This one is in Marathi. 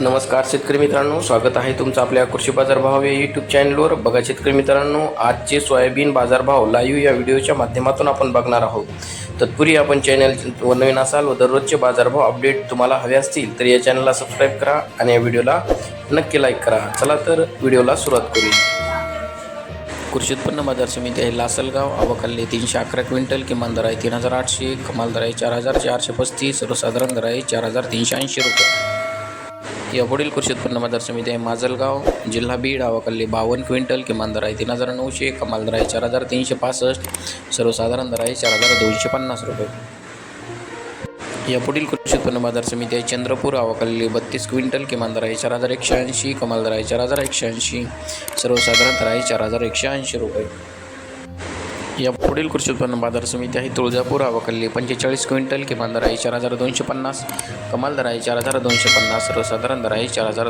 नमस्कार शेतकरी मित्रांनो स्वागत आहे तुमचं आपल्या कृषी बाजार भाव या यूट्यूब चॅनलवर बघा शेतकरी मित्रांनो आजचे सोयाबीन बाजारभाव लाईव्ह या व्हिडिओच्या माध्यमातून आपण बघणार आहोत. तत्पूर्वी आपण चॅनल व नवीन असाल व दररोजचे बाजारभाव अपडेट तुम्हाला हवे असतील तर या चॅनलला सबस्क्राईब करा आणि या व्हिडिओला नक्की लाईक करा. चला तर व्हिडिओला सुरुवात करूया कृषी उत्पन्न बाजार समिती आहे लासलगाव अवकाल्ले तीनशे अकरा क्विंटल किमान दर आहे तीन हजार आठशे कमाल दर आहे चार हजार चारशे पस्तीस सर्वसाधारण दर आहे चार हजार तीनशे ऐंशी रुपये. यापुढील कृषी उत्पन्न बाजार समिती आहे माजलगाव जिल्हा बीड आवाकल्ली बावन्न क्विंटल किमान दर आहे तीन हजार नऊशे कमाल दर आहे चार हजार तीनशे पासष्ट सर्वसाधारण दर आहे चार हजार दोनशे पन्नास रुपये. यापुढील कृषी उत्पन्न बाजार समिती आहे चंद्रपूर आवाकल्ली बत्तीस क्विंटल किमान दर आहे चार हजार एकशे ऐंशी कमाल दर आहे चार हजार एकशे ऐंशी सर्वसाधारण दर आहे चार हजार एकशे ऐंशी रुपये. या पुढील कृषी उत्पन्न बाजार समिती आहे तुळजापूर अवकल्ली पंचेचाळीस क्विंटल किमान दर आहे चार हजार दोनशे पन्नास कमाल दर आहे चार हजार दोनशे पन्नास सर्वसाधारण दर आहे चार हजार